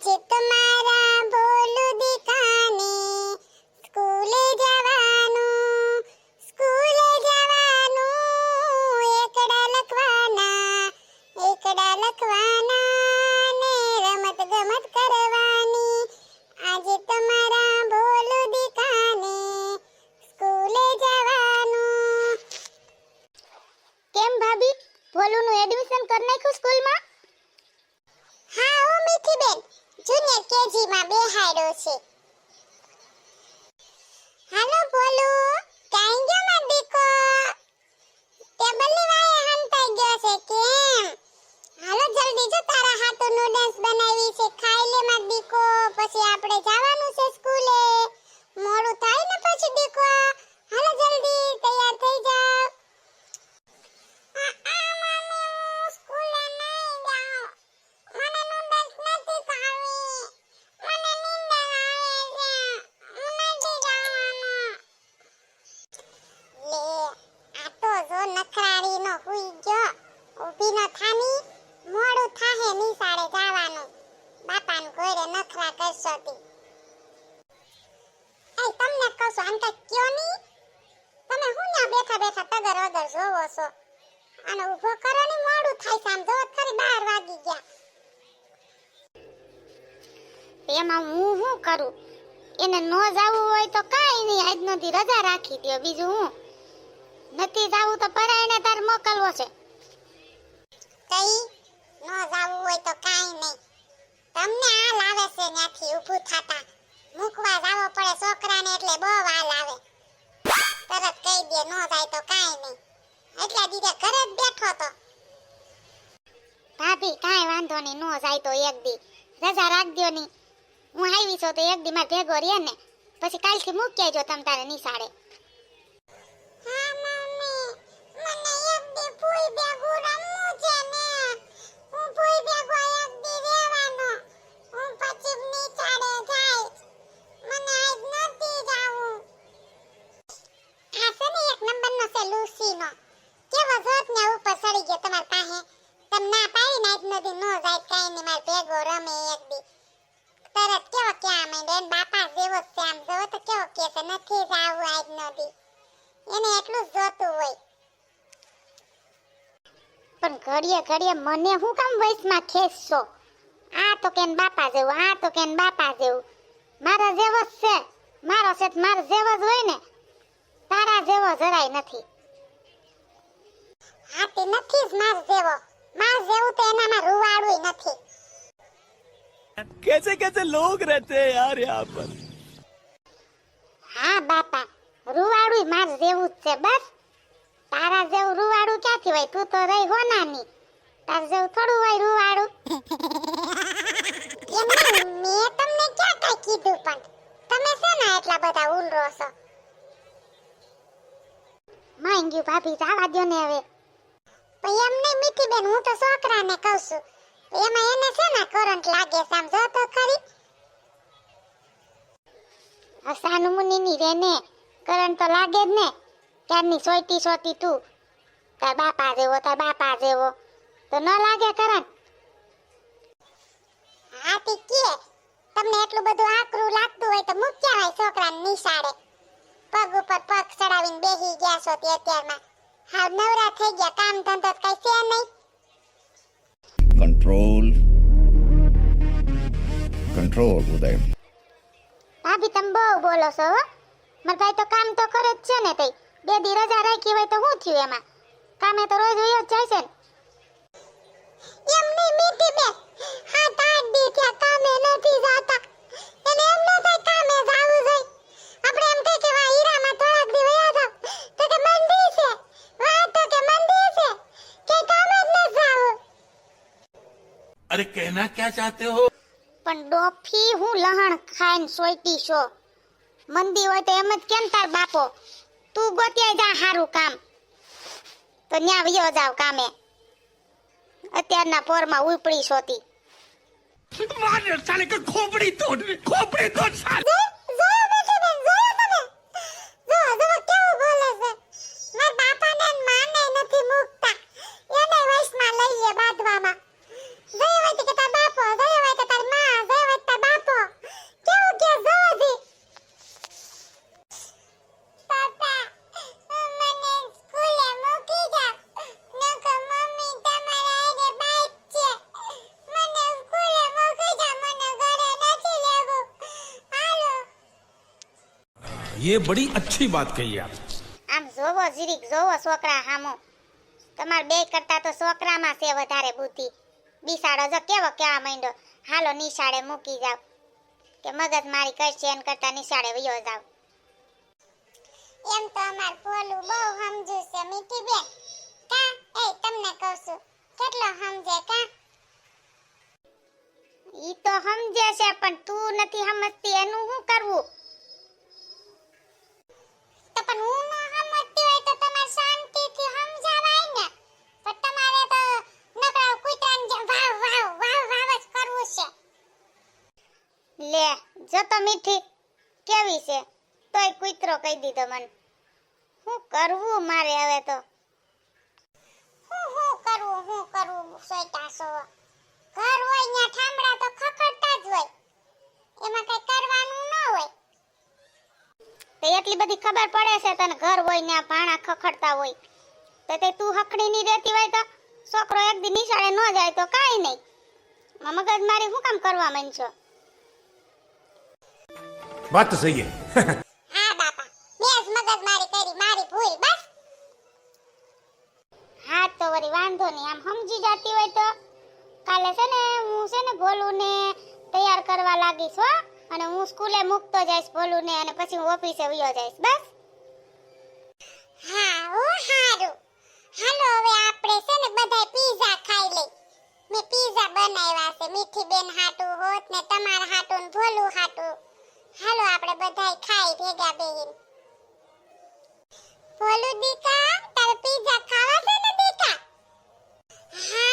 આજે junior KG માં બેહાડ્યો છે. હાલો ભોલુ કાઈ ગયો માર દીકો ટેબલની વાયે હંતાઈ ગયો છે કેમ હાલો જલ્દી જો તારા હાથો નૂડલ્સ બનાવી છે ખાઈ લે માર દીકો પછી આપણે જવાનું છે સ્કૂલે મોડું થાય ને પછી દીકો હાલો જલ્દી તૈયાર થઈ જાવ આ, આ, મમ્મી, હું સ્કૂલે નહીં જાઉં. મને નૂડલ્સ નથી ખાવી. મને નીંદર આવે છે. હું નથી જવાનું. લે, આ તો જો નખરાળીનો હુઈ ગયો. ઊભી ન થાની, મોડું થાહે નિશાળે જાવાનું. બાપાને ઘોડે નખરા કરશો તી. એય, તમને કહું છું, આમ કાંઈક કયો ની. તમે હું ન્યા બેઠા બેઠા તગર વગર જોવો છો અને ઊભો કરો ને મોડું થાય છે આમ જોવો તો ખરી બાર વાગી ગયા એમાં હું શું કરું? એને ન જાવું હોય તો કાંઈ નહીં આજ નથી રજા રાખી દો બીજું હું? નથી જાવું તો પરાયને તાર મોકલવો છે. કઈ ન જાવું હોય તો કાંઈ નહીં. તમને હાલ આવે છે ત્યાંથી ઊભું થાતા. મૂકવા જાવો પડે છોકરાને એટલે બહુ હાલ આવે. તરત કહી દે ન જાય તો કાઈ નહીં. એટલા દીદે ઘરે જ બેઠો તો. ભાભી કાંઈ વાંધો નહીં, નો જાય તો એક દી. રજા રાખ દ્યો ની. હું આવી છું તો એક દી માં ભેગો રહે ને. પછી કાલથી મૂકી આવજો તમ તારે નિશાળે. હા, મમ્મી. મને એક દી ફૂઈ ભેગું રમવું છે ને હું ફૂઈ ભેગો એક દી રહેવાનો હું પછી નિશાળે જઈશ મને આજ નથી જાવું આ છે ને એક નંબરનો છે લૂસીનો કેવો જોત ને ઉપર ચડી ગયો તમાર પાસે તમ ના પાડી ને નો જાય કાઈ નહીં, માર ભેગો રમે એક દી. તરત કેવો ક્યાં માંડે એન બાપા જેવો જ છે આમ જોવો તો કેવો કે છે? નથી જાવું આજ નથી એને એટલું જ જોતું હોય. પણ ઘડીએ ઘડીએ મને હું કામ વયસમાં ખેંચશો? આ તો કેન બાપા જેવું, આ તો કેન બાપા જેવું. મારા જેવો જ છે. મારો છે મારો જેવો જ હોય ને, તારા જેવો જરાય નથી. હા તે નથી જ માર જેવો. માર જેવું તો એનામાં રૂવાડું નથી कैसे कैसे लोग रहते हैं यार यहाँ पर હા બાપા રૂવાડું માર જેવું જ છે બસ તારા જેવું રૂવાડું ક્યાંથી હોય તું તો રહી હોનાની તાર જેવું થોડું હોય રૂવાડું એમાં મેં તમને ક્યાં કાંઈ કીધું પણ તમે શેના એટલા બધા ઉલરો છો માંગ્યું ભાભી જવા દ્યો ને હવે પણ એમ મીઠી બેન હું તો છોકરાને કહું છું. એમાં એને શેના કરંટ લાગે છે, આમ જો તો ખરી. હસાનું મુનિની રે ને કરંટ તો લાગે જ ને. ક્યારની સોયટી સોતી તું? તાર બાપા જેવો, તાર બાપા જેવો. તો ન લાગે કરંટ? હા, તે કે. તમને એટલું બધું આકરું લાગતું હોય તો મૂક્યા હોય છોકરાને નિશાળે. પગ ઉપર પગ ચડાવીને બેસી ગયા છો તે અત્યારમાં. હાવ નવરા થઈ ગયા કામ ધંધો તો કઈ છે નહીં. Control control Uday. ભાભી તમે બહુ બોલો છો હો. મારા ભાઈ તો કામ તો કરે જ છે ને તઈ. બે દી રજા રાખી હોય તો શું થયું એમાં? કામે તો રોજ હોય જ જાય છે ને. એમ નહીં મીઠી બે. હા તાર દી કે કામે નથી જાતા. એને એમ ન થાય કામે જાવું જોઈએ આપણે એમ કહી કે વાહ હીરામાં થોડાક દી વયા જાવ તો કે મંદી છે વાહ તો કે મંદી છે કે કામે જ ન જાવું अरे कहना क्या चाहते हो પણ ડોફી હું લહણ ખાઈને સોયટી છો મંદી હોય તો એમ જ કેમ તાર બાપો તું ગોત્યાય જા હારું કામ તો ન્યા વયો જાવ કામે અત્યારના પોરમાં ઉપડી સોતી मार साले का खोपड़ी तोड़ खोपड़ी तोड़ साले ये बड़ी अच्छी बात कही आप આમ જોવો જીરીક જોવો છોકરા હામો તમાર બે કરતા તો છોકરામાં છે વધારે બુદ્ધિ બિસાડો જો કેવો કેવા માંડ્યો હાલો નિશાળે મૂકી જાવ કે મગજ મારી કરશે એન કરતા નિશાળે વયો જાવ એમ તો અમાર ભોલું બહુ સમજુ છે મીઠી બેન કા એ તમને કહું છું કેટલો સમજે કા ઈ તો સમજે છે પણ તું નથી સમજતી એનું શું કરવું તો પણ હું ન સમજતી હોય તો તમારે શાંતિથી સમજાવાય ને. પણ તમારે તો નકરા કૂતરાને જેમ વાવ વાવ વાવ વાવ જ કરવું છે. લે, જો તો મીઠી કેવી છે, તોય કૂતરો કહી દીધો મને. શું કરવું મારે હવે તો? હું હું કરવું હું કરવું, સોયટા સો ઘર હોય ત્યાં ઠામડા તો ખખડતા જ હોય એમાં કઈ કરવાનું ન હોય તો એટલી બધી ખબર પડે છે તને ઘર હોય ને ભાણા ખખડતા હોય. તો તે તું હકડી ની રહેતી હોય તો છોકરો એક દી નિશાળે ન જાય તો કાઈ નહીં. મગજ મારી હું કામ કરવા માંડશો? વાત તો સહી હા. તો વરી વાંધો નહીં. આમ સમજી જાતી હોય તો કાલે છે ને હું છે ને ગોલું ને તૈયાર કરવા લાગીશ હો. અને હું સ્કૂલે મૂકતો જઈશ ભોલુને અને પછી હું ઓફિસે વયો જઈશ, બસ. હા, ઓ હારું. હાલો, હવે આપણે છે ને બધાય પીઝા ખાઈ લઈ. મેં પીઝા બનાવ્યા છે મીઠી બેન હાટું હોત ને તમારા હાટું ને ભોલું હાટું. હાલો, આપણે બધા ખાઈ ભેગા બેહીને. ભોલું દીકા, તારે પીઝા ખાવા છે ને દીકા? હા